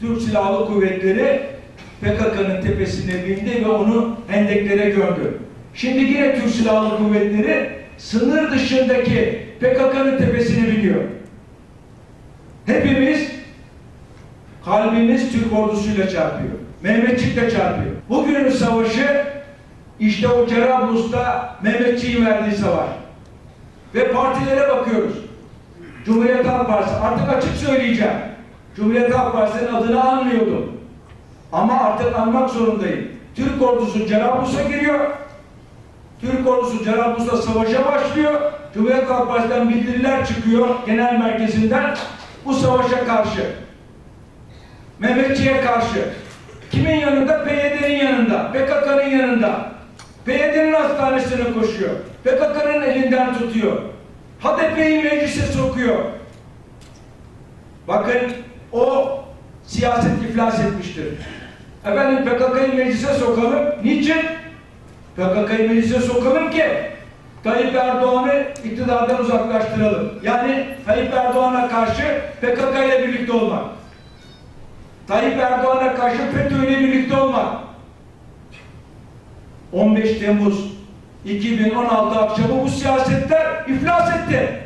Türk Silahlı Kuvvetleri PKK'nın tepesine bindi ve onu hendeklere gömdü. Şimdi yine Türk Silahlı Kuvvetleri sınır dışındaki PKK'nın tepesine biniyor. Hepimiz kalbimiz Türk ordusuyla çarpıyor. Mehmetçikle çarpıyor. Bugünün savaşı işte o Cerablus'ta Mehmetçik'in verdiği savaş. Ve partilere bakıyoruz. Cumhuriyet Halk Partisi artık açık söyleyeceğim. Cumhuriyet Halk Partisi'nin adını anmıyordum. Ama artık anmak zorundayım. Türk ordusu Cerablus'a giriyor. Türk ordusu Cerablus'ta savaşa başlıyor. Cumhuriyet Halk Partisi'nden bildiriler çıkıyor genel merkezinden bu savaşa karşı. Mehmetçiğe karşı. Kimin yanında? PYD'nin yanında. PKK'nın yanında. PYD'nin hastanesine koşuyor. PKK'nın elinden tutuyor. HDP'yi meclise sokuyor. Bakın o siyaset iflas etmiştir. Efendim PKK'yı meclise sokalım. Niçin? PKK'yı meclise sokalım ki Tayyip Erdoğan'ı iktidardan uzaklaştıralım. Yani Tayyip Erdoğan'a karşı PKK ile birlikte olmak. Tayyip Erdoğan'a karşı FETÖ ile birlikte olmak. 15 Temmuz 2016 akşamı bu siyasetler iflas etti.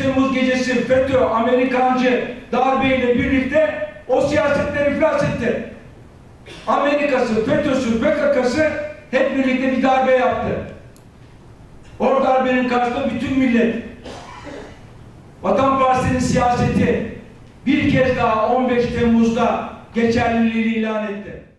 15 Temmuz gecesi FETÖ, Amerikancı darbeyle birlikte o siyasetler iflas etti. Amerika'sı, FETÖ'sü, PKK'sı hep birlikte bir darbe yaptı. O darbenin karşısında bütün millet Vatan Partisi'nin siyaseti bir kez daha 15 Temmuz'da geçerliliğini ilan etti.